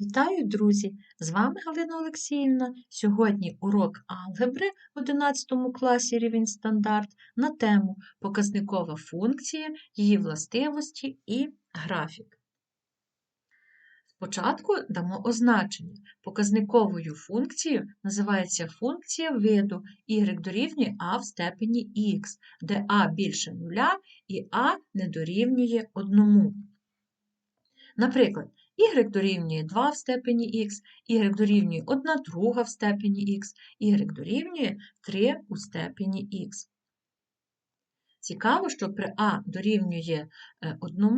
Вітаю, друзі! З вами Галина Олексіївна. Сьогодні урок алгебри в 11 класі рівень стандарт на тему показникова функція, її властивості і графік. Спочатку дамо означення. Показниковою функцією називається функція виду y дорівнює а в степені х, де а більше нуля і а не дорівнює 1. Наприклад, y дорівнює 2 в степені х, y дорівнює 1 друга в степені х, y дорівнює 3 у степені х. Цікаво, що при а дорівнює 1,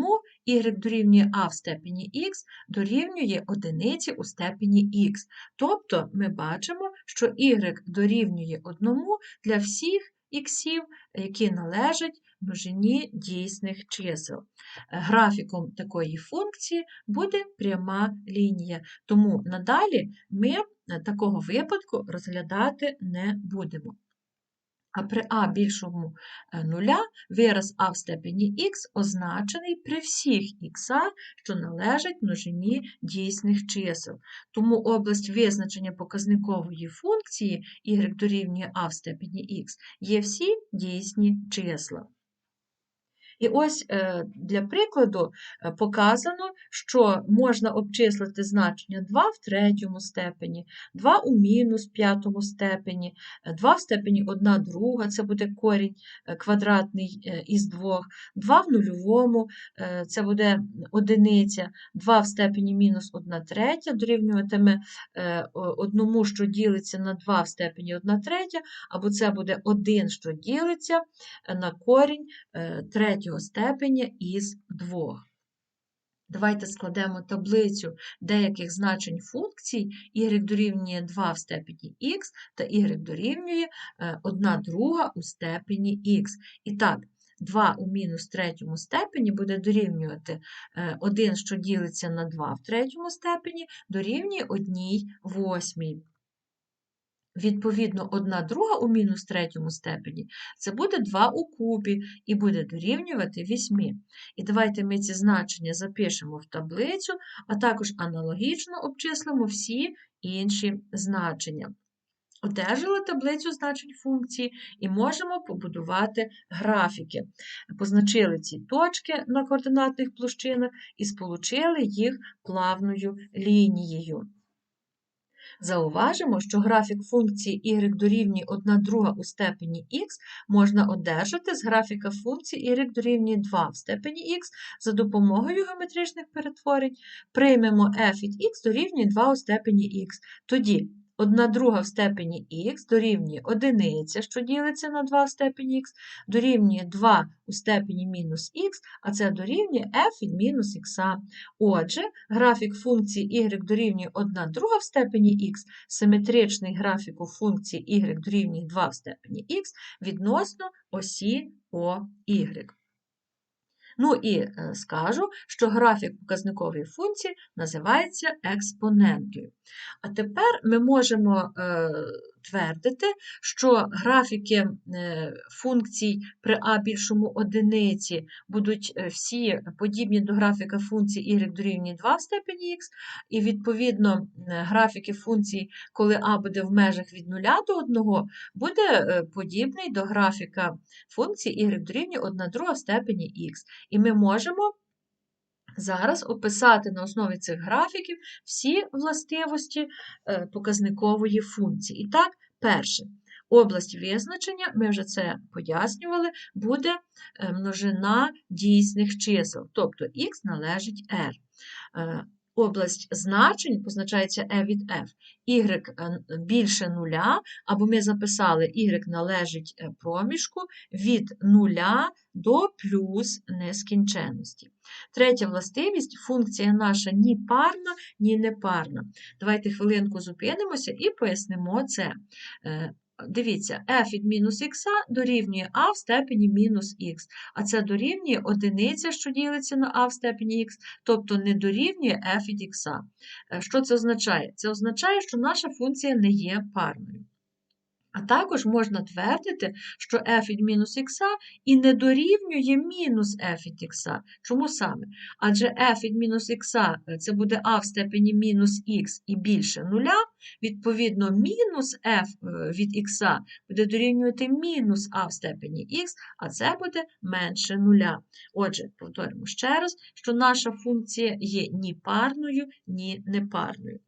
y дорівнює а в степені х дорівнює 1 у степені х. Тобто ми бачимо, що y дорівнює 1 для всіх іксів, які належать множині дійсних чисел. Графіком такої функції буде пряма лінія, тому надалі ми такого випадку розглядати не будемо. А при а більшому нуля вираз а в степені х означений при всіх х, що належать множині дійсних чисел. Тому область визначення показникової функції y дорівнює а в степені х є всі дійсні числа. І ось е, для прикладу е, показано, що можна обчислити значення 2 в третьому степені, 2 у мінус п'ятому степені, 2 в степені 1 друга, це буде корінь е, квадратний із 2, 2 в нульовому, це буде одиниця, 2 в степені мінус 1 третя, дорівнюватиме одному, що ділиться на 2 в степені 1 третя, або це буде 1, що ділиться на корінь третього третього степеня із двох. Давайте складемо таблицю деяких значень функцій y дорівнює 2 в степені х та y дорівнює 1 е, друга у степені х. І так, 2 у мінус третьому степені буде дорівнювати 1, е, що ділиться на 2 в третьому степені, дорівнює 1 восьмій. Відповідно, 1 друга у мінус третьому степені це буде 2 у кубі і буде дорівнювати 8. І давайте ми ці значення запишемо в таблицю, а також аналогічно обчислимо всі інші значення. Одержали таблицю значень функції і можемо побудувати графіки. Позначили ці точки на координатних площинах і сполучили їх плавною лінією. Зауважимо, що графік функції y дорівнює 1 друга у степені x можна одержати з графіка функції y дорівнює 2 в степені x за допомогою геометричних перетворень. Приймемо f від x дорівнює 2 у степені x. Тоді 1 друга в степені х дорівнює 1, що ділиться на 2 в степені х, дорівнює 2 у степені мінус х, а це дорівнює f від мінус х. Отже, графік функції y дорівнює 1 друга в степені х, симетричний графіку функції y дорівнює 2 в степені х відносно осі OY. Ну і е, скажу, що графік показникової функції називається експонентою. А тепер ми можемо е, твердити, що графіки е, функцій при а більшому одиниці будуть всі подібні до графіка функції y дорівнює 2 в степені х, і, відповідно, графіки функцій, коли а буде в межах від 0 до 1, буде подібний до графіка функції y дорівнює 1 друга в степені х. І ми можемо зараз описати на основі цих графіків всі властивості е, показникової функції. І так, перше. Область визначення, ми вже це пояснювали, буде е, множина дійсних чисел, тобто х належить r. Е, область значень позначається e від f. Y е, більше нуля, або ми записали y належить е, проміжку від нуля до плюс нескінченності. Третя властивість функція наша ні парна, ні непарна. Давайте хвилинку зупинимося і пояснимо це. Дивіться, f від мінус х дорівнює а в степені мінус х, а це дорівнює одиниця, що ділиться на а в степені х, тобто не дорівнює f від х. Е, що це означає? Це означає, що наша функція не є парною. А також можна твердити, що f від мінус х і не дорівнює мінус f від х. Чому саме? Адже f від мінус х це буде а в степені мінус х і більше нуля, відповідно, мінус f е, від х буде дорівнювати мінус а в степені х, а це буде менше нуля. Отже, повторимо ще раз, що наша функція є ні парною, ні непарною.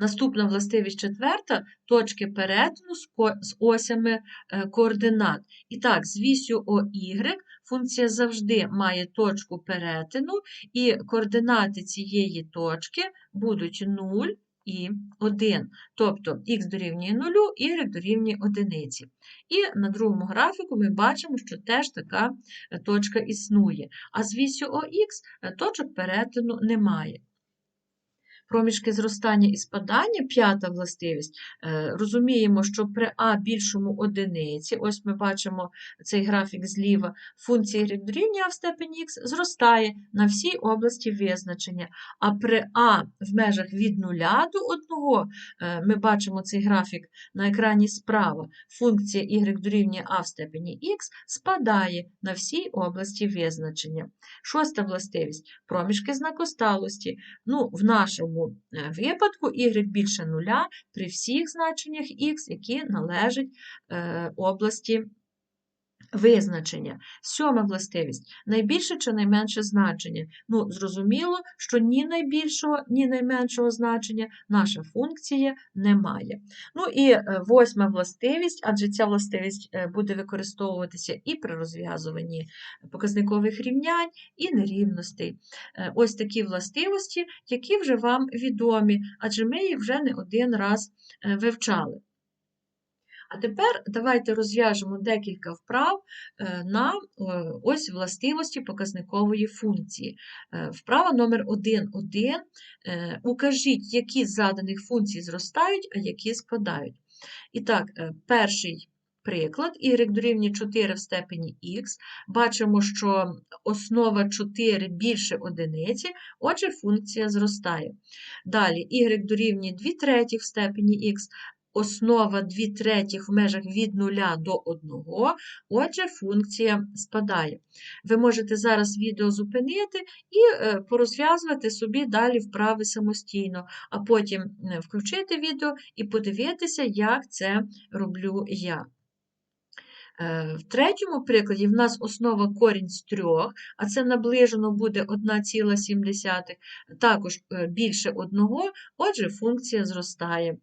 Наступна властивість четверта точки перетину з осями е, координат. І так, з вісю ОY функція завжди має точку перетину, і координати цієї точки будуть 0 і 1. Тобто х дорівнює 0, y дорівнює 1. І на другому графіку ми бачимо, що теж така е, точка існує. А з вісю ОХ е, точок перетину немає проміжки зростання і спадання, п'ята властивість, е, розуміємо, що при А більшому одиниці, ось ми бачимо цей графік зліва, функція y дорівнює А в степені х зростає на всій області визначення. А при А в межах від 0 до 1 е, ми бачимо цей графік на екрані справа, функція y дорівнює А в степені х спадає на всій області визначення. Шоста властивість проміжки знакосталості. Ну, В нашому цьому е, випадку. Y більше нуля при всіх значеннях х, які належать е, області Визначення. Сьома властивість найбільше чи найменше значення. Ну, зрозуміло, що ні найбільшого, ні найменшого значення наша функція не має. Ну і е, восьма властивість, адже ця властивість е, буде використовуватися і при розв'язуванні показникових рівнянь, і нерівностей. Е, ось такі властивості, які вже вам відомі, адже ми їх вже не один раз вивчали. А тепер давайте розв'яжемо декілька вправ е, на ось властивості показникової функції. Е, вправа номер 1.1. Е, укажіть, які з заданих функцій зростають, а які спадають. І так, перший приклад, y дорівнює 4 в степені х. Бачимо, що основа 4 більше одиниці, отже, функція зростає. Далі y дорівнює 2 треті в степені х основа 2 третіх в межах від 0 до 1, отже, функція спадає. Ви можете зараз відео зупинити і е, порозв'язувати собі далі вправи самостійно, а потім е, включити відео і подивитися, як це роблю я. Е, в третьому прикладі в нас основа корінь з трьох, а це наближено буде 1,7, також е, більше одного, отже, функція зростає.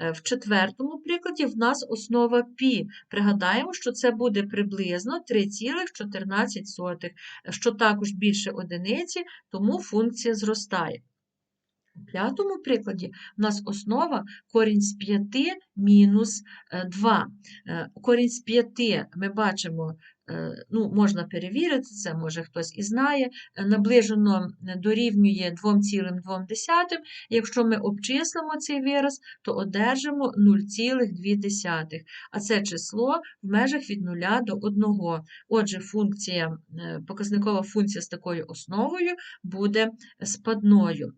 Е, в четвертому прикладі в нас основа π. Пригадаємо, що це буде приблизно 3,14, що також більше одиниці, тому функція зростає. У п'ятому прикладі в нас основа корінь з 5 мінус 2. Е, е, корінь з 5 ми бачимо, е, ну, можна перевірити, це може хтось і знає, наближено дорівнює 2,2. Якщо ми обчислимо цей вираз, то одержимо 0,2. А це число в межах від 0 до 1. Отже, функція, показникова функція з такою основою буде спадною.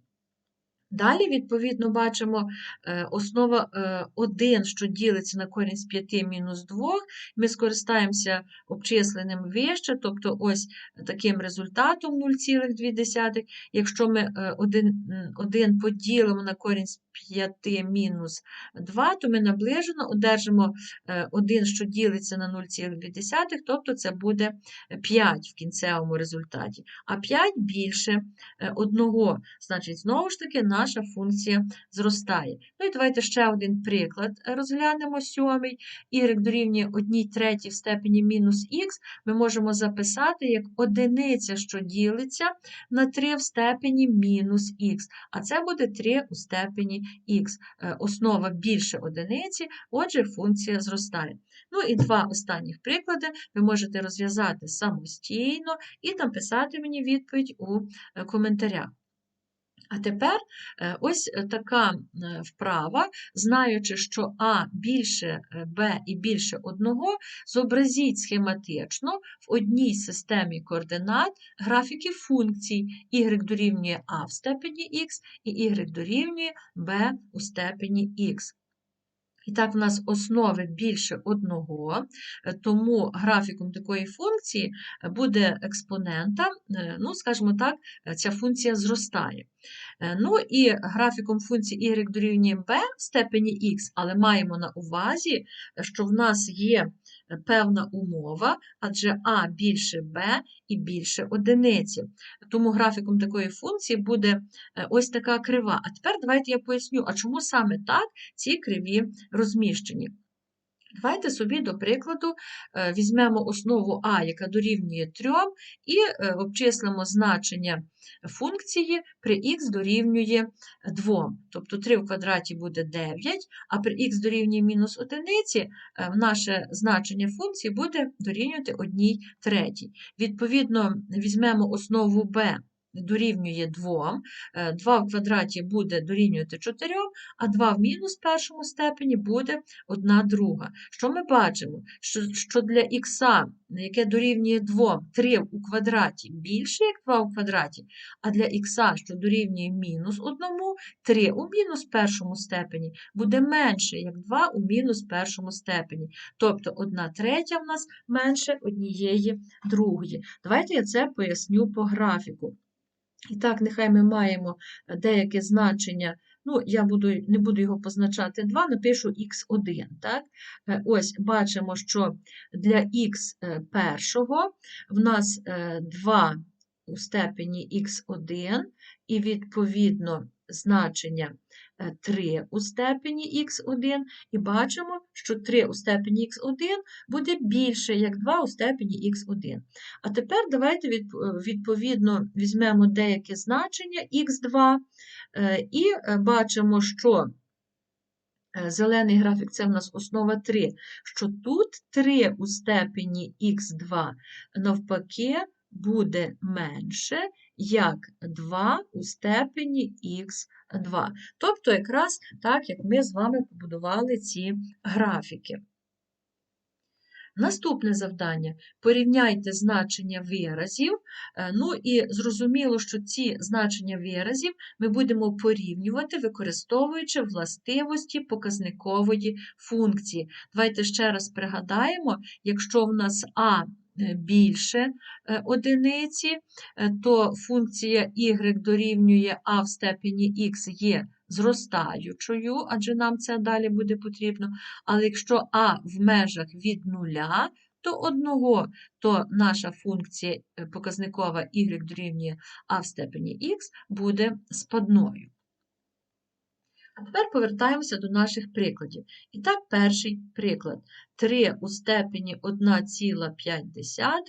Далі, відповідно, бачимо е, основа 1, е, що ділиться на корінь з 5 мінус 2. Ми скористаємося обчисленим вище, тобто ось таким результатом 0,2. Якщо ми 1, е, 1 поділимо на корінь з 5 мінус 2, то ми наближено одержимо 1, що ділиться на 0,2, тобто це буде 5 в кінцевому результаті. А 5 більше 1. Значить, знову ж таки, наша функція зростає. Ну і давайте ще один приклад розглянемо сьомий. Y дорівнює 1 третій в степені мінус х, ми можемо записати як одиниця, що ділиться на 3 в степені мінус х, а це буде 3 у степені х. Е, основа більше одиниці, отже, функція зростає. Ну і два останніх приклади ви можете розв'язати самостійно і там писати мені відповідь у е, коментарях. А тепер е, ось е, така е, вправа, знаючи, що А більше Б і більше одного, зобразіть схематично в одній системі координат графіки функцій y дорівнює А в степені х і y дорівнює b у степені х. І так, в нас основи більше одного, е, тому графіком такої функції е, буде експонента, е, ну, скажімо так, ця функція зростає. Ну і графіком функції y дорівнює b в степені x, але маємо на увазі, що в нас є певна умова, адже а більше b і більше одиниці. Тому графіком такої функції буде ось така крива. А тепер давайте я поясню, а чому саме так ці криві розміщені. Давайте собі, до прикладу, е, візьмемо основу А, яка дорівнює 3, і е, обчислимо значення функції при х дорівнює 2. Тобто 3 в квадраті буде 9, а при х дорівнює мінус 1, е, наше значення функції буде дорівнювати 1 третій. Відповідно, візьмемо основу b дорівнює 2, 2 е, в квадраті буде дорівнювати 4, а 2 в мінус першому степені буде 1 друга. Що ми бачимо? Що для х, яке дорівнює 2, 3 у квадраті більше, як 2 у квадраті, а для х, що дорівнює мінус 1, 3 у мінус першому степені буде менше, як 2 у мінус першому степені. Тобто 1 третя в нас менше однієї другої. Давайте я це поясню по графіку. І так, нехай ми маємо е, деяке значення, ну, я буду, не буду його позначати 2, напишу х1. Так? Е, ось бачимо, що для х е, першого в нас 2 у степені х1, і відповідно значення 3 е, у степені х1, і бачимо, що 3 у степені х1 буде більше, як 2 у степені х1. А тепер давайте відповідно візьмемо деяке значення х2 е, і е, бачимо, що Зелений графік це в нас основа 3, що тут 3 у степені х2 навпаки буде менше, як 2 у степені х2. Тобто, якраз так, як ми з вами побудували ці графіки. Наступне завдання порівняйте значення виразів. Е, ну і зрозуміло, що ці значення виразів ми будемо порівнювати, використовуючи властивості показникової функції. Давайте ще раз пригадаємо, якщо в нас А більше е, одиниці, е, то функція y дорівнює а в степені х є зростаючою, адже нам це далі буде потрібно. Але якщо а в межах від нуля, то одного, то наша функція показникова y дорівнює а в степені х буде спадною. А тепер повертаємося до наших прикладів. І так, перший приклад. 3 у степені 1,5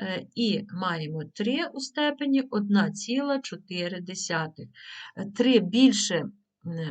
е, і маємо 3 у степені 1,4. 3 більше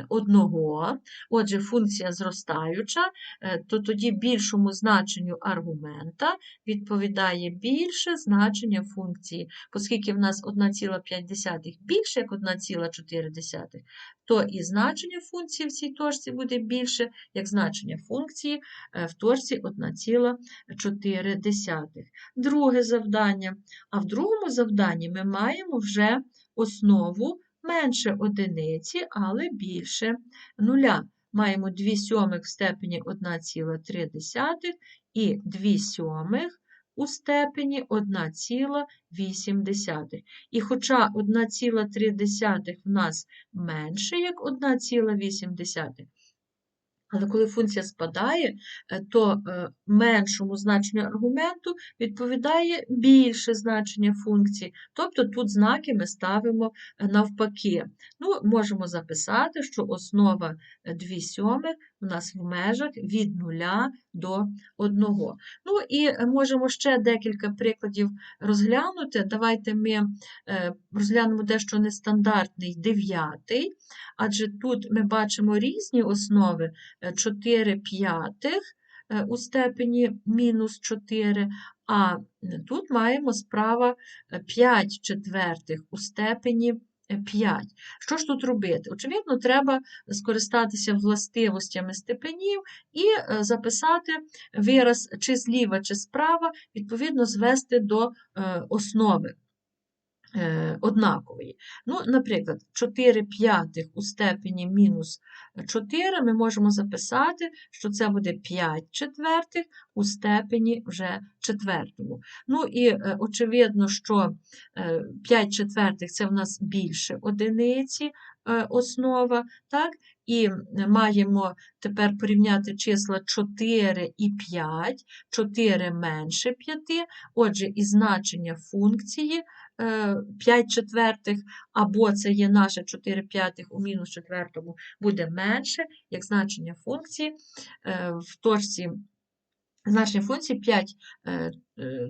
одного, отже, функція зростаюча, е, то тоді більшому значенню аргумента відповідає більше значення функції, оскільки в нас 1,5 більше, як 1,4, то і значення функції в цій точці буде більше, як значення функції е, в точці 1,4. Друге завдання. А в другому завданні ми маємо вже основу менше одиниці, але більше нуля. Маємо 2 сьомих в степені 1,3 і 2 сьомих у степені 1,8. І хоча 1,3 в нас менше, як 1,8, але коли функція спадає, е, то е, меншому значенню аргументу відповідає більше значення функції. Тобто тут знаки ми ставимо е, навпаки. Ну, Можемо записати, що основа 2 сьомих у нас в межах від 0 до 1. Ну і можемо ще декілька прикладів розглянути. Давайте ми розглянемо дещо нестандартний дев'ятий, адже тут ми бачимо різні основи. 4 п'ятих е, у степені мінус 4, а тут маємо справа 5 е, четвертих у степені 5. Що ж тут робити? Очевидно, треба скористатися властивостями степенів і е, записати вираз чи зліва, чи справа, відповідно, звести до основи. Е, однакової. Ну, Наприклад, 4 п'ятих у степені мінус 4 ми можемо записати, що це буде 5 четвертих у степені вже четвертому. Ну і е, очевидно, що 5 е, четвертих це в нас більше одиниці основа, так? І маємо тепер порівняти числа 4 і 5, 4 менше 5, отже, і значення функції 5 е, четвертих, або це є наше 4 п'ятих у мінус четвертому, буде менше, як значення функції е, в точці. Значення функції 5 е,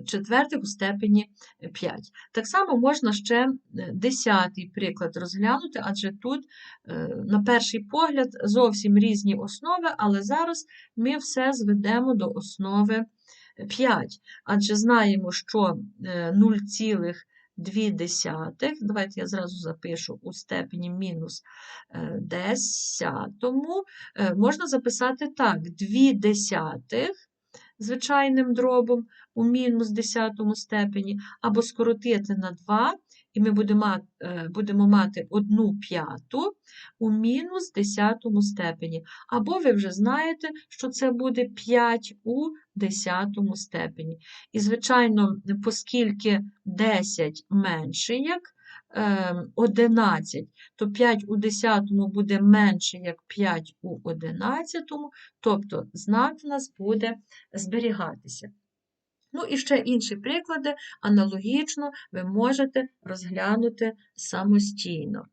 четвертих у степені 5. Так само можна ще десятий приклад розглянути, адже тут, на перший погляд, зовсім різні основи, але зараз ми все зведемо до основи 5. Адже знаємо, що 0, 2 десятих, давайте я зразу запишу у степені мінус е, десятому, е, можна записати так, 2 десятих звичайним дробом у мінус десятому степені, або скоротити на 2 і ми будемо е, будемо мати 1 п'яту у мінус десятому степені. Або ви вже знаєте, що це буде 5 у десятому степені. І, звичайно, оскільки 10 менше як 11, ем, то 5 у 10 буде менше, як 5 у 11, тобто знак у нас буде зберігатися. Ну і ще інші приклади, аналогічно ви можете розглянути самостійно.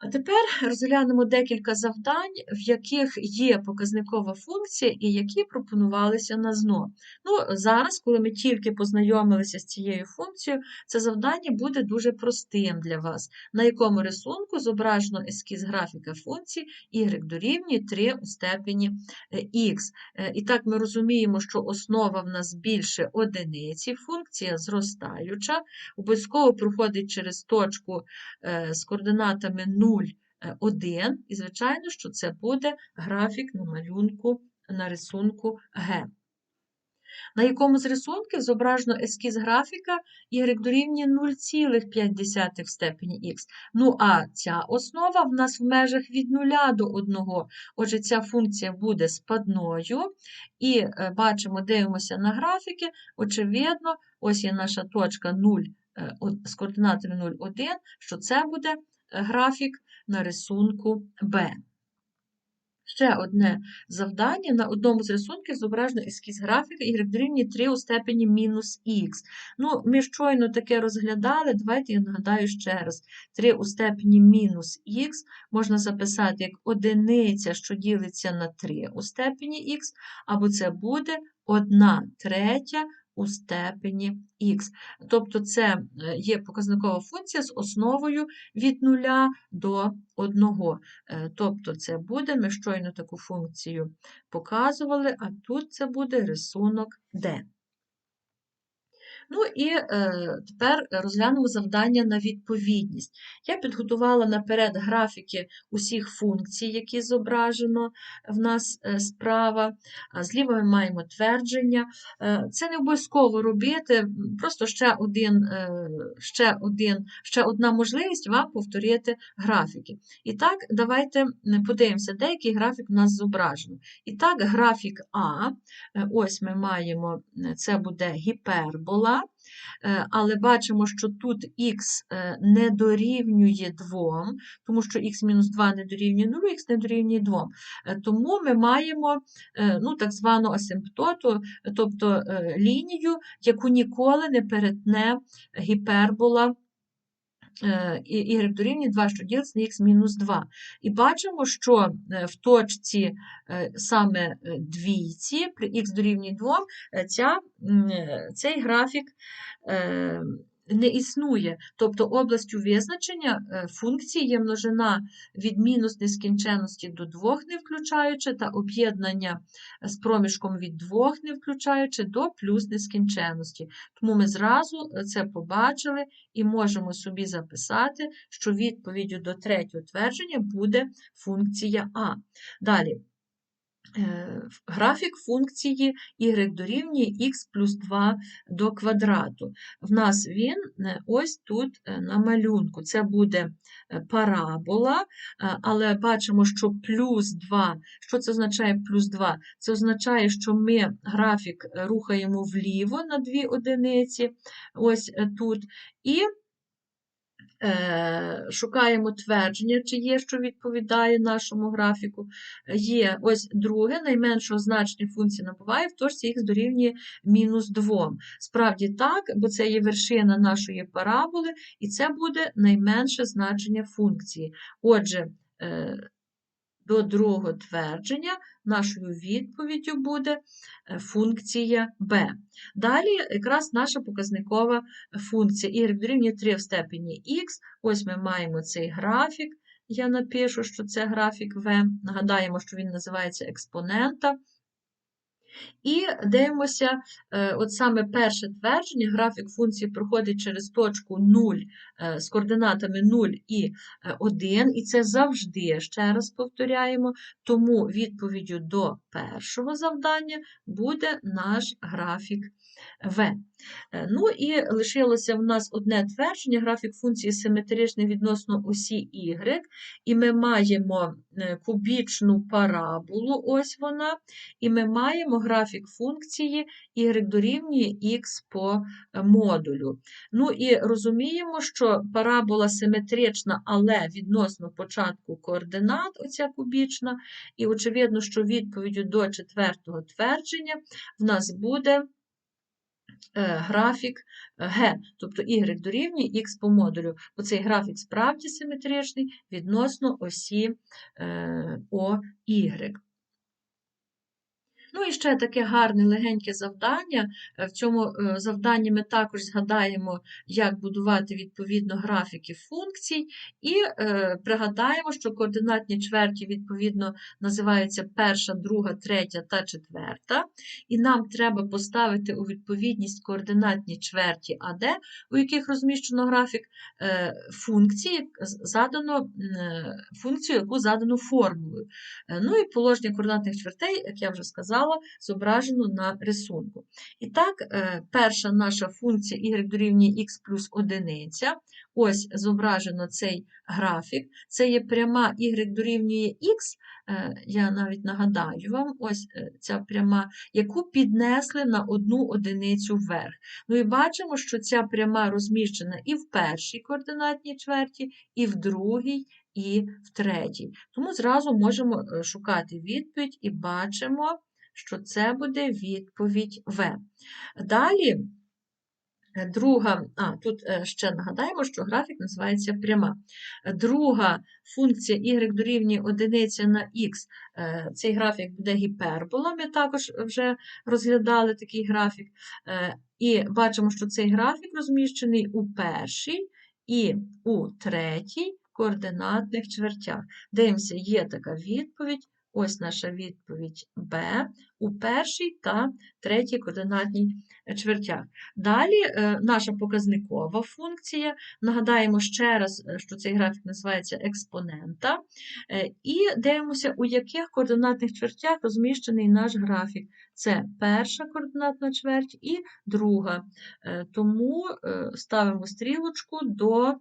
А тепер розглянемо декілька завдань, в яких є показникова функція і які пропонувалися на ЗНО. Ну, Зараз, коли ми тільки познайомилися з цією функцією, це завдання буде дуже простим для вас, на якому рисунку зображено ескіз графіка функції y дорівнює 3 у степені x. Е, е, і так ми розуміємо, що основа в нас більше одиниці, функція зростаюча, обов'язково проходить через точку е, з координатами 0. 0, 1, і, звичайно, що це буде графік на малюнку на рисунку Г. На якому з рисунків зображено ескіз графіка y дорівнює 0,5 в степені х. Ну, а ця основа в нас в межах від 0 до 1. Отже, ця функція буде спадною. І е, бачимо, дивимося на графіки. Очевидно, ось є наша точка 0 е, з координатами 0, 1, що це буде графік на рисунку Б. Ще одне завдання. На одному з рисунків зображено ескіз графіка y дорівнює 3 у степені мінус х. Ну, Ми щойно таке розглядали, давайте я нагадаю ще раз. 3 у степені мінус х можна записати як одиниця, що ділиться на 3 у степені х, або це буде 1 третя у степені х. Тобто це е, є показникова функція з основою від 0 до 1. Е, тобто це буде, ми щойно таку функцію показували, а тут це буде рисунок D. Ну і е, тепер розглянемо завдання на відповідність. Я підготувала наперед графіки усіх функцій, які зображено в нас е, справа. Зліва ми маємо твердження. Е, це не обов'язково робити, просто ще один, ще, один, ще одна можливість вам повторити графіки. І так, давайте подивимося, деякий графік у нас зображено. І так, графік А, ось ми маємо, це буде гіпербола. Е, але бачимо, що тут х е, не дорівнює 2, тому що х-2 не дорівнює 0, х не дорівнює 2. Е, тому ми маємо ну, так звану асимптоту, тобто лінію, яку ніколи не перетне гіпербола y дорівнює 2, що ділиться на х мінус 2. І бачимо, що е, в точці е, саме е, двійці, при х дорівнює 2, ця, цей графік не існує. Тобто областю визначення е, функції є множина від мінус нескінченності до 2 не включаючи, та об'єднання з проміжком від 2 не включаючи до плюс нескінченності. Тому ми зразу е, це побачили і можемо собі записати, що відповіддю до третього твердження буде функція А. Далі. Е, графік функції y дорівнює x плюс 2 до квадрату. В нас він е, ось тут е, на малюнку. Це буде парабола, але бачимо, що плюс 2. Що це означає плюс 2? Це означає, що ми графік рухаємо вліво на 2 одиниці, ось тут. І шукаємо твердження, чи є, що відповідає нашому графіку. Е, Є ось друге, найменшого значення функції набуває, в точці їх дорівнює мінус 2. Справді так, бо це є вершина нашої параболи, і це буде найменше значення функції. Отже, е, до другого твердження нашою відповіддю буде е, функція b. Далі якраз наша показникова функція y дорівнює 3 в степені x. Ось ми маємо цей графік. Я напишу, що це графік v. Нагадаємо, що він називається експонента. І дивимося, е, от саме перше твердження, графік функції проходить через точку 0 е, з координатами 0 і 1, і це завжди, ще раз повторяємо, тому відповіддю до першого завдання буде наш графік. Е, Ну і лишилося в нас одне твердження, графік функції симетричний відносно осі y, і ми маємо кубічну параболу, ось вона, і ми маємо графік функції y дорівнює x по модулю. Ну і розуміємо, що парабола симетрична, але відносно початку координат, оця кубічна, і очевидно, що відповіддю до четвертого твердження в нас буде графік Г, тобто y дорівнює х по модулю, бо цей графік справді симетричний відносно осі OY. Ну і ще таке гарне легеньке завдання. В цьому завданні ми також згадаємо, як будувати відповідно графіки функцій, і пригадаємо, що координатні чверті, відповідно, називаються перша, друга, третя та четверта. І нам треба поставити у відповідність координатні чверті АД, у яких розміщено графік функції, задано, функцію, яку задано формулою. Ну і положення координатних чвертей, як я вже сказала, зображено на рисунку. І так, е, перша наша функція y дорівнює x плюс одиниця. Ось зображено цей графік. Це є пряма y дорівнює x, е, я навіть нагадаю вам, ось е, ця пряма, яку піднесли на одну одиницю вверх. Ну і бачимо, що ця пряма розміщена і в першій координатній чверті, і в другій, і в третій. Тому зразу можемо шукати відповідь і бачимо що це буде відповідь В. Далі, е, друга, а, тут е, ще нагадаємо, що графік називається пряма. Друга функція y дорівнює одиниця на х, е, цей графік буде гіпербола, ми також вже розглядали такий графік. І бачимо, що цей графік розміщений у першій і у третій координатних чвертях. Дивимося, є така відповідь. Ось наша відповідь Б у першій та третій координатній чвертях. Далі е, наша показникова функція. Нагадаємо ще раз, е, що цей графік називається експонента. Е, і дивимося, у яких координатних чвертях розміщений наш графік. Це перша координатна чверть і друга. Тому ставимо стрілочку до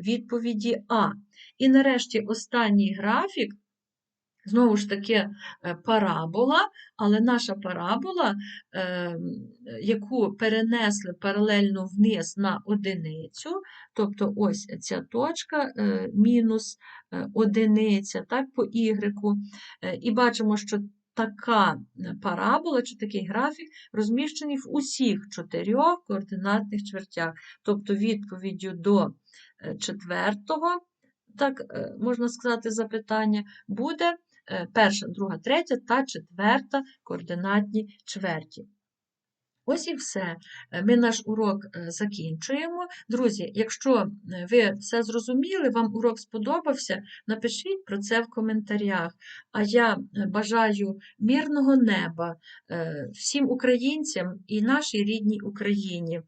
відповіді А. І нарешті останній графік. Знову ж таки, е, парабола, але наша парабола, е, яку перенесли паралельно вниз на одиницю, тобто ось ця точка е, мінус одиниця, так, по y, і бачимо, що така парабола чи такий графік розміщений в усіх чотирьох координатних чвертях, тобто відповіддю до четвертого, так можна сказати, запитання, буде. Е, перша, друга, третя та четверта координатні чверті. Ось і все. Е, ми наш урок е, закінчуємо. Друзі, якщо ви все зрозуміли, вам урок сподобався, напишіть про це в коментарях. А я бажаю мирного неба всім українцям і нашій рідній Україні.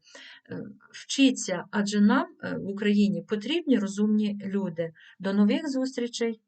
Вчіться, адже нам в Україні потрібні розумні люди. До нових зустрічей!